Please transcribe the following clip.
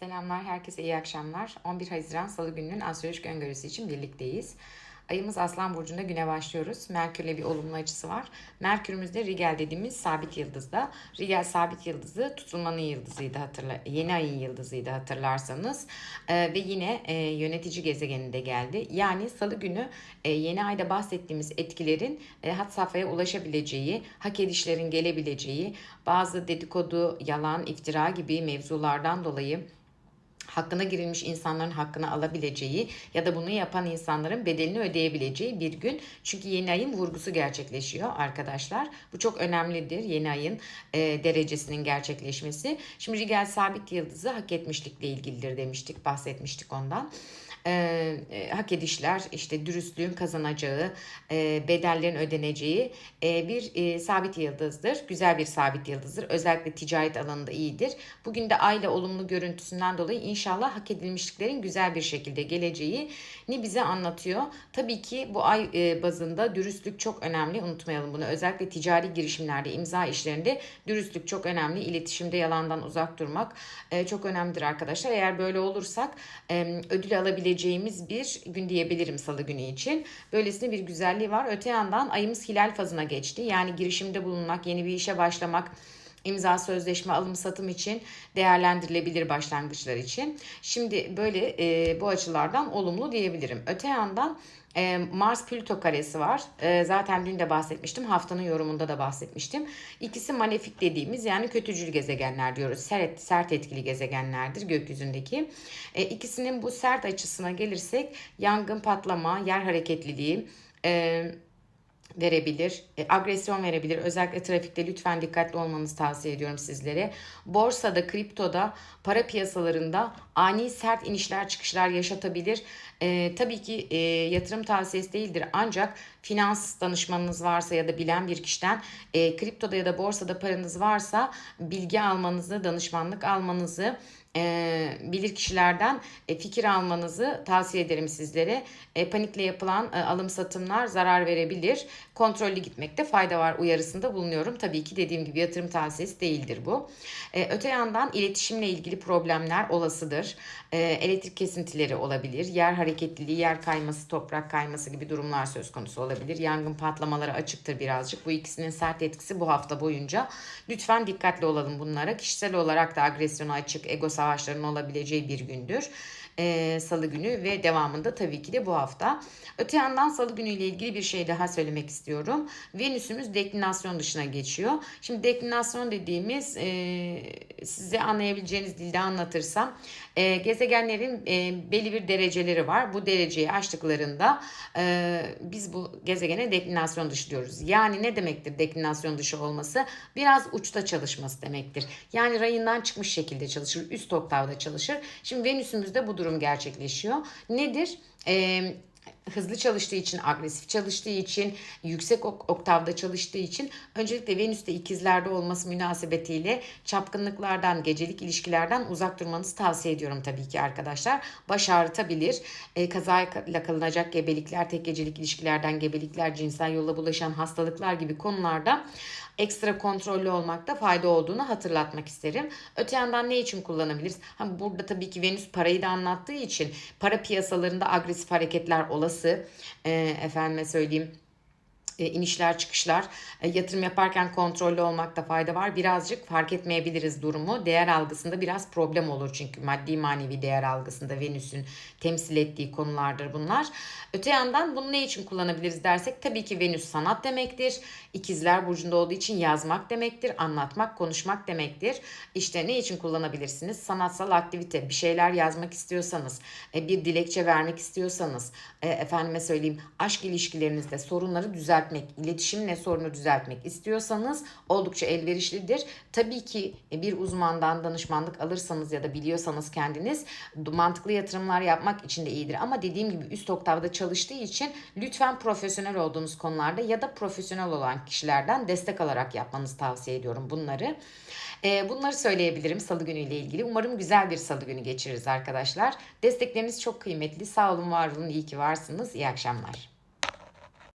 Selamlar, herkese iyi akşamlar. 11 Haziran Salı gününün astrolojik öngörüsü için birlikteyiz. Ayımız Aslan Burcu'nda güne başlıyoruz. Merkür'le bir olumlu açısı var. Merkür'ümüz de Rigel dediğimiz sabit yıldızda. Rigel sabit yıldızı tutulmanın yıldızıydı hatırla yeni ayın yıldızıydı hatırlarsanız. Ee, ve yine e, yönetici gezegeninde geldi. Yani salı günü e, yeni ayda bahsettiğimiz etkilerin e, hat safhaya ulaşabileceği, hak edişlerin gelebileceği, bazı dedikodu, yalan, iftira gibi mevzulardan dolayı hakkına girilmiş insanların hakkını alabileceği ya da bunu yapan insanların bedelini ödeyebileceği bir gün. Çünkü yeni ayın vurgusu gerçekleşiyor arkadaşlar. Bu çok önemlidir yeni ayın e, derecesinin gerçekleşmesi. Şimdi Rigel sabit yıldızı hak etmişlikle ilgilidir demiştik, bahsetmiştik ondan e, e, hak edişler, işte dürüstlüğün kazanacağı, e, bedellerin ödeneceği e, bir e, sabit yıldızdır. Güzel bir sabit yıldızdır. Özellikle ticaret alanında iyidir. Bugün de aile olumlu görüntüsünden dolayı inşallah hak edilmişliklerin güzel bir şekilde geleceğini bize anlatıyor. Tabii ki bu ay e, bazında dürüstlük çok önemli. Unutmayalım bunu. Özellikle ticari girişimlerde, imza işlerinde dürüstlük çok önemli. İletişimde yalandan uzak durmak e, çok önemlidir arkadaşlar. Eğer böyle olursak e, ödül alabileceğimiz bir gün diyebilirim salı günü için. Böylesine bir güzelliği var. Öte yandan ayımız hilal fazına geçti. Yani girişimde bulunmak, yeni bir işe başlamak, imza sözleşme alım satım için değerlendirilebilir başlangıçlar için. Şimdi böyle e, bu açılardan olumlu diyebilirim. Öte yandan e, Mars Plüto karesi var. E, zaten dün de bahsetmiştim. Haftanın yorumunda da bahsetmiştim. İkisi malefik dediğimiz yani kötücül gezegenler diyoruz. Sert, sert etkili gezegenlerdir gökyüzündeki. E, ikisinin bu sert açısına gelirsek yangın, patlama, yer hareketliliği, e, verebilir, e, agresyon verebilir. Özellikle trafikte lütfen dikkatli olmanızı tavsiye ediyorum sizlere. Borsada, kriptoda, para piyasalarında ani sert inişler çıkışlar yaşatabilir. E, tabii ki e, yatırım tavsiyesi değildir ancak finans danışmanınız varsa ya da bilen bir kişiden e, kriptoda ya da borsada paranız varsa bilgi almanızı, danışmanlık almanızı e, bilir kişilerden e, fikir almanızı tavsiye ederim sizlere. E, panikle yapılan alım satımlar zarar verebilir. Kontrollü gitmekte fayda var uyarısında bulunuyorum. Tabii ki dediğim gibi yatırım tavsiyesi değildir bu. Öte yandan iletişimle ilgili problemler olasıdır. Elektrik kesintileri olabilir. Yer hareketliliği, yer kayması, toprak kayması gibi durumlar söz konusu olabilir. Yangın patlamaları açıktır birazcık. Bu ikisinin sert etkisi bu hafta boyunca. Lütfen dikkatli olalım bunlara. Kişisel olarak da agresyona açık, ego savaşlarının olabileceği bir gündür e, salı günü ve devamında tabii ki de bu hafta. Öte yandan salı günüyle ilgili bir şey daha söylemek istiyorum. Venüsümüz deklinasyon dışına geçiyor. Şimdi deklinasyon dediğimiz e, size anlayabileceğiniz dilde anlatırsam e, gezegenlerin e, belli bir dereceleri var. Bu dereceyi aştıklarında e, biz bu gezegene deklinasyon dışı diyoruz. Yani ne demektir deklinasyon dışı olması? Biraz uçta çalışması demektir. Yani rayından çıkmış şekilde çalışır. Üst oktavda çalışır. Şimdi Venüsümüzde bu durum gerçekleşiyor. Nedir? Eee hızlı çalıştığı için, agresif çalıştığı için, yüksek oktavda çalıştığı için öncelikle Venüs'te ikizlerde olması münasebetiyle çapkınlıklardan, gecelik ilişkilerden uzak durmanızı tavsiye ediyorum tabii ki arkadaşlar. Baş ağrıtabilir, e, kazayla kalınacak gebelikler, tek gecelik ilişkilerden gebelikler, cinsel yolla bulaşan hastalıklar gibi konularda ekstra kontrollü olmakta fayda olduğunu hatırlatmak isterim. Öte yandan ne için kullanabiliriz? Ha, burada tabii ki Venüs parayı da anlattığı için para piyasalarında agresif hareketler olası. E, efendime söyleyeyim e, inişler çıkışlar e, yatırım yaparken kontrollü olmakta fayda var. Birazcık fark etmeyebiliriz durumu. Değer algısında biraz problem olur çünkü maddi manevi değer algısında Venüs'ün temsil ettiği konulardır bunlar. Öte yandan bunu ne için kullanabiliriz dersek tabii ki Venüs sanat demektir. İkizler burcunda olduğu için yazmak demektir, anlatmak, konuşmak demektir. İşte ne için kullanabilirsiniz? Sanatsal aktivite, bir şeyler yazmak istiyorsanız, e, bir dilekçe vermek istiyorsanız, efendime söyleyeyim aşk ilişkilerinizde sorunları düzelt düzeltmek, iletişimle sorunu düzeltmek istiyorsanız oldukça elverişlidir. Tabii ki e, bir uzmandan danışmanlık alırsanız ya da biliyorsanız kendiniz mantıklı yatırımlar yapmak için de iyidir. Ama dediğim gibi üst oktavda çalıştığı için lütfen profesyonel olduğunuz konularda ya da profesyonel olan kişilerden destek alarak yapmanızı tavsiye ediyorum bunları. E, bunları söyleyebilirim salı günüyle ilgili. Umarım güzel bir salı günü geçiririz arkadaşlar. Destekleriniz çok kıymetli. Sağ olun, var olun, iyi ki varsınız. İyi akşamlar.